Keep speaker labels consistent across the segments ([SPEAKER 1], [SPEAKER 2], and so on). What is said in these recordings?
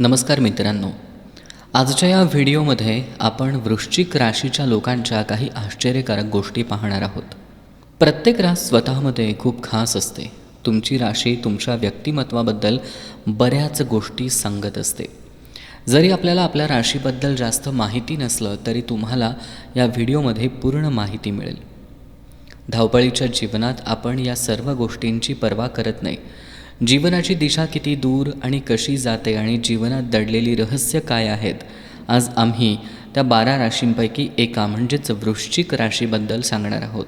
[SPEAKER 1] नमस्कार मित्रांनो. आजच्या या व्हिडिओमध्ये आपण वृश्चिक राशीच्या लोकांच्या काही आश्चर्यकारक गोष्टी पाहणार आहोत. प्रत्येक रास स्वतःमध्ये खूप खास असते. तुमची राशी तुमच्या व्यक्तिमत्वाबद्दल बऱ्याच गोष्टी सांगत असते. जरी आपल्याला आपल्या राशीबद्दल जास्त माहिती नसलं तरी तुम्हाला या व्हिडिओमध्ये पूर्ण माहिती मिळेल. धावपळीच्या जीवनात आपण या सर्व गोष्टींची पर्वा करत नाही. जीवनाची दिशा किती दूर आणि कशी जाते आणि जीवनात दडलेली रहस्य काय आहेत? आज आम्ही त्या बारा राशींपैकी एका म्हणजेच वृश्चिक राशीबद्दल सांगणार आहोत.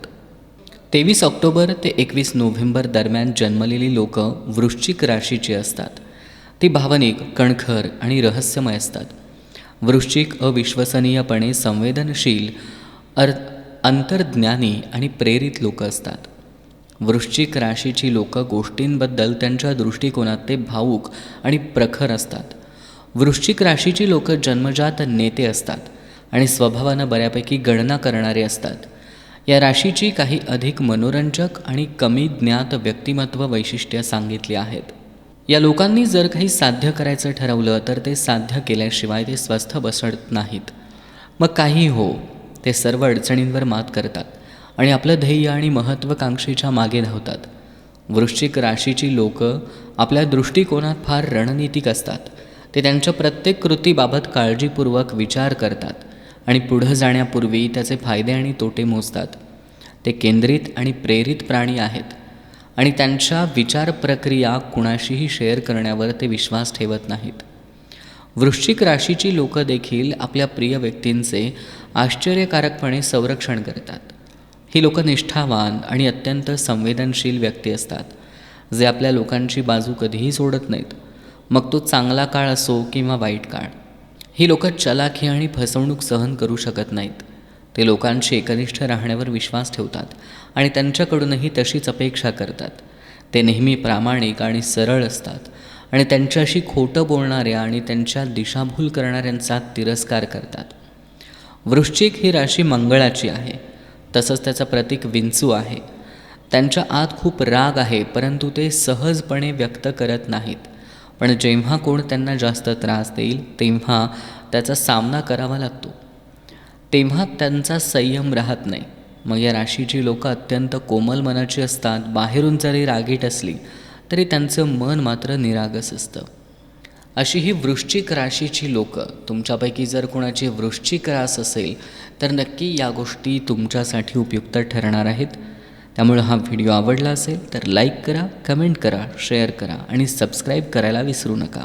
[SPEAKER 1] तेवीस ऑक्टोबर ते एकवीस नोव्हेंबर दरम्यान जन्मलेली लोक वृश्चिक राशीची असतात. ती भावनिक कणखर आणि रहस्यमय असतात. वृश्चिक अविश्वसनीयपणे संवेदनशील अर अंतर्ज्ञानी आणि प्रेरित लोक असतात. वृश्चिक राशीची लोकं गोष्टींबद्दल त्यांच्या दृष्टिकोनात ते भावूक आणि प्रखर असतात. वृश्चिक राशीची लोकं जन्मजात नेते असतात आणि स्वभावानं बऱ्यापैकी गणना करणारे असतात. या राशीची काही अधिक मनोरंजक आणि कमी ज्ञात व्यक्तिमत्व वैशिष्ट्य सांगितली आहेत. या लोकांनी जर काही साध्य करायचं ठरवलं तर ते साध्य केल्याशिवाय ते स्वस्थ बसत नाहीत. मग काही हो ते सर्व अडचणींवर मात करतात. आणि आपलं ध्येय आणि महत्त्वाकांक्षेच्या मागे धावतात. वृश्चिक राशीची लोक आपल्या दृष्टिकोनात फार रणनीतिक असतात. ते त्यांच्या प्रत्येक कृतीबाबत काळजीपूर्वक विचार करतात आणि पुढं जाण्यापूर्वी त्याचे फायदे आणि तोटे मोजतात. ते केंद्रित आणि प्रेरित प्राणी आहेत आणि त्यांच्या विचार प्रक्रिया कुणाशीही शेअर करण्यावर ते विश्वास ठेवत नाहीत. वृश्चिक राशीची लोकं देखील आपल्या प्रिय व्यक्तींचे आश्चर्यकारकपणे संरक्षण करतात. ही लोक निष्ठावान आणि अत्यंत संवेदनशील व्यक्ती असतात जे आपल्या लोकांची बाजू कधीही सोडत नाहीत. मग तो चांगला काळ असो किंवा वाईट काळ ही लोक चलाखी आणि फसवणूक सहन करू शकत नाहीत. ते लोकांशी एकनिष्ठ राहण्यावर विश्वास ठेवतात आणि त्यांच्याकडूनही तशीच अपेक्षा करतात. ते नेहमी प्रामाणिक आणि सरळ असतात आणि त्यांच्याशी खोटं बोलणाऱ्या आणि त्यांच्या दिशाभूल करणाऱ्यांचा तिरस्कार करतात. वृश्चिक ही राशी मंगळाची आहे. तसंच त्याचं प्रतीक विंचू आहे. त्यांच्या आत खूप राग आहे परंतु ते सहजपणे व्यक्त करत नाहीत. पण जेव्हा कोण त्यांना जास्त त्रास देईल तेव्हा त्याचा सामना करावा लागतो. तेव्हा त्यांचा संयम राहत नाही. मग या राशीची लोकं अत्यंत कोमल मनाची असतात बाहेरून जरी रागीट असली तरी त्यांचं मन मात्र निरागस असतं. अशी ही वृश्चिक राशीची लोकं तुमच्यापैकी जर कोणाची वृश्चिक रास असेल तर नक्की या गोष्टी तुमच्यासाठी उपयुक्त ठरणार आहेत. त्यामुळं हा व्हिडिओ आवडला असेल तर लाईक करा कमेंट करा शेअर करा आणि सबस्क्राईब करायला विसरू नका.